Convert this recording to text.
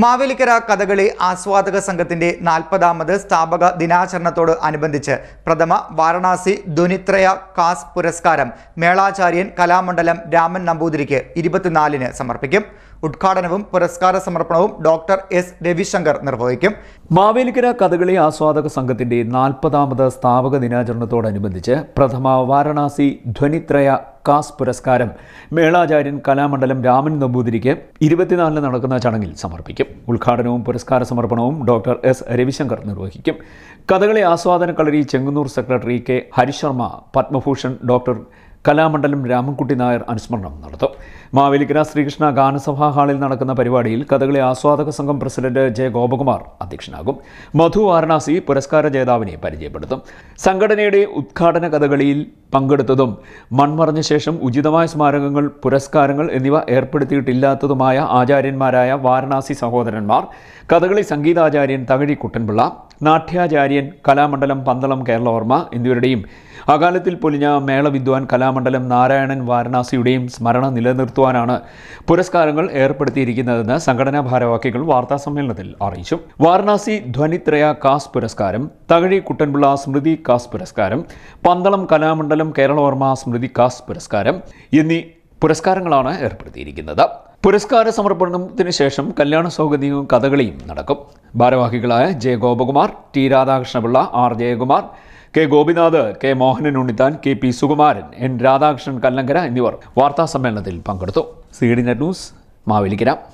മാവേലിക്കര കഥകളി ആസ്വാദക സംഘത്തിന്റെ നാൽപ്പതാമത് സ്ഥാപക ദിനാചരണത്തോട് അനുബന്ധിച്ച് പ്രഥമ വാരണാസി ധുനിത്രയ കാസ് പുരസ്കാരം മേളാചാര്യൻ കലാമണ്ഡലം രാമൻ നമ്പൂതിരിക്ക് ഇരുപത്തിനാലിന് സമർപ്പിക്കും. ഉദ്ഘാടനവും പുരസ്കാര സമർപ്പണവും ഡോക്ടർ എസ് രവിശങ്കർ നിർവഹിക്കും. മാവേലിക്കര കഥകളി ആസ്വാദക സംഘത്തിന്റെ നാൽപ്പതാമത് സ്ഥാപക ദിനാചരണത്തോടനുബന്ധിച്ച് പ്രഥമ വാരണാസി ധ്വനിത്രയ കാസ് പുരസ്കാരം മേളാചാര്യൻ കലാമണ്ഡലം രാമൻ നമ്പൂതിരിക്ക് ഇരുപത്തിനാലിന് നടക്കുന്ന ചടങ്ങിൽ സമർപ്പിക്കും. ഉദ്ഘാടനവും പുരസ്കാര സമർപ്പണവും ഡോക്ടർ എസ് രവിശങ്കർ നിർവഹിക്കും. കഥകളി ആസ്വാദന കളരി Chengannur secretary K Harisharma Padma Bhushan doctor Kalamandalam Ramankutty Nair അനുസ്മരണം നടത്തും. മാവേലിക്കര ശ്രീകൃഷ്ണ ഗാനസഭാ ഹാളിൽ നടക്കുന്ന പരിപാടിയിൽ കഥകളി ആസ്വാദക സംഘം പ്രസിഡന്റ് ജെ ഗോപകുമാർ അധ്യക്ഷനാകും. മധു വാരണാസി പുരസ്കാര ജേതാവിനെ പരിചയപ്പെടുത്തും. സംഘടനയുടെ ഉദ്ഘാടന കഥകളിയിൽ പങ്കെടുത്തതും മൺമറഞ്ഞ ശേഷം ഉചിതമായ സ്മാരകങ്ങൾ പുരസ്കാരങ്ങൾ എന്നിവ ഏർപ്പെടുത്തിയിട്ടില്ലാത്തതുമായ ആചാര്യന്മാരായ വാരണാസി സഹോദരന്മാർ കഥകളി സംഗീതാചാര്യൻ തകഴി കുട്ടൻപിള്ള നാട്യാചാര്യൻ കലാമണ്ഡലം പന്തളം കേരളവർമ്മ എന്നിവരുടെയും അകാലത്തിൽ പൊലിഞ്ഞ മേളവിദ്വാൻ കലാമണ്ഡലം നാരായണൻ വാരണാസിയുടെയും സ്മരണ നിലനിർത്തുവാനാണ് പുരസ്കാരങ്ങൾ ഏർപ്പെടുത്തിയിരിക്കുന്നതെന്ന് സംഘടനാ ഭാരവാഹികൾ വാർത്താസമ്മേളനത്തിൽ അറിയിച്ചു. വാരണാസി ധ്വനിത്രയ കാസ് പുരസ്കാരം തകഴി കുട്ടൻപിള്ള സ്മൃതി കാസ് പുരസ്കാരം പന്തളം കലാമണ്ഡലം കേരളവർമ്മ സ്മൃതി കാസ് പുരസ്കാരം എന്നീ പുരസ്കാരങ്ങളാണ് ഏർപ്പെടുത്തിയിരിക്കുന്നത്. പുരസ്കാര സമർപ്പണത്തിന് ശേഷം കല്യാണ സൗകര്യവും കഥകളിയും നടക്കും. ഭാരവാഹികളായ J Gopakumar T Radhakrishna Pillai R Jayakumar K Gopinath K Mohanan Unnithan K P Sukumaran N Radhakrishnan Kallankara എന്നിവർ വാർത്താ സമ്മേളനത്തിൽ പങ്കെടുത്തു. C D net news Mavelikkara.